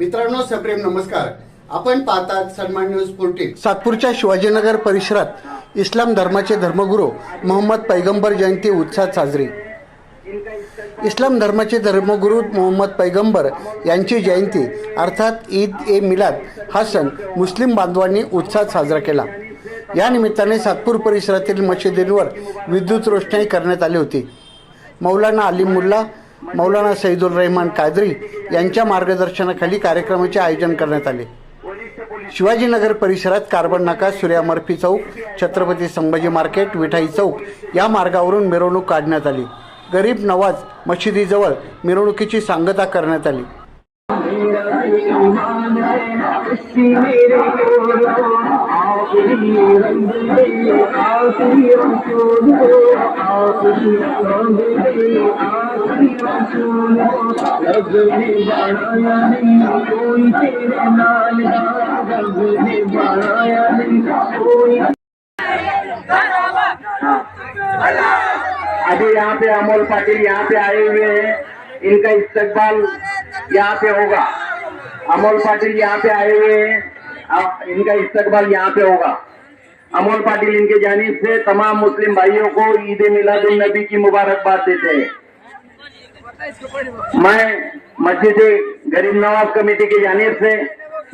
मित्रांनो सप्रेम नमस्कार. आपण पाहतात सन्मान न्यूज फोर्टीन सातपूरच्या शिवाजीनगर परिसरात इस्लाम धर्माचे धर्मगुरू मोहम्मद पैगंबर जयंती उत्साहात साजरी. इस्लाम धर्माचे धर्मगुरू मोहम्मद पैगंबर यांची जयंती अर्थात ईद ए मिलाद हा सण मुस्लिम बांधवांनी उत्साहात साजरा केला. या निमित्ताने सातपूर परिसरातील मशिदींवर विद्युत रोषणाई करण्यात आली होती. मौलाना अलीम मुल्ला मौलाना सईदुल रहमान कादरी यांच्या मार्गदर्शनाखाली कार्यक्रमाचे आयोजन करण्यात आले. शिवाजीनगर परिसरात कार्बन नाका सूर्यामर्फी चौक छत्रपती संभाजी मार्केट विठाई चौक या मार्गावरून मिरवणूक काढण्यात आली. गरीब नवाज मशिदीजवळ मिरवणुकीची सांगता करण्यात आली. अभी यहाँ पे अमोल पाटिल यहाँ पे आए हुए हैं। इनका इस्तकबाल यहाँ पे होगा। अमोल पाटिल यहाँ पे आए हुए हैं। इनका इस्तकबाल यहाँ पे होगा। अमोल पाटिल इनके जानिब से तमाम मुस्लिम भाइयों को ईद मिलादुल नबी की मुबारकबाद देते हैं। मैं मस्जिद गरीब नवाज कमेटी की जानिब से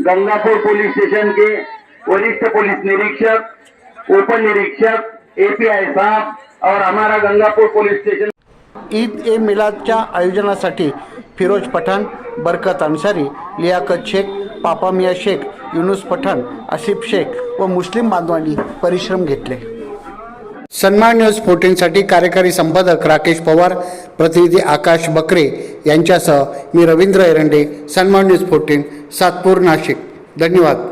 गंगापुर पुलिस स्टेशन के वरिष्ठ पुलिस निरीक्षक उप निरीक्षक एपीआई साहब और हमारा गंगापुर पुलिस स्टेशन। ईद ए मिलादच्या आयोजनासाठी फिरोज पठाण बरकत अन्सारी लियाकत शेख पापामिया शेख युनुस पठाण आसिफ शेख व मुस्लिम बांधवांनी परिश्रम घेतले. सन्मान न्यूज फोर्टीनसाठी कार्यकारी संपादक राकेश पवार प्रतिनिधी आकाश बकरे यांच्यासह मी रवींद्र एरंडे सन्मान न्यूज फोर्टीन सातपूर नाशिक. धन्यवाद.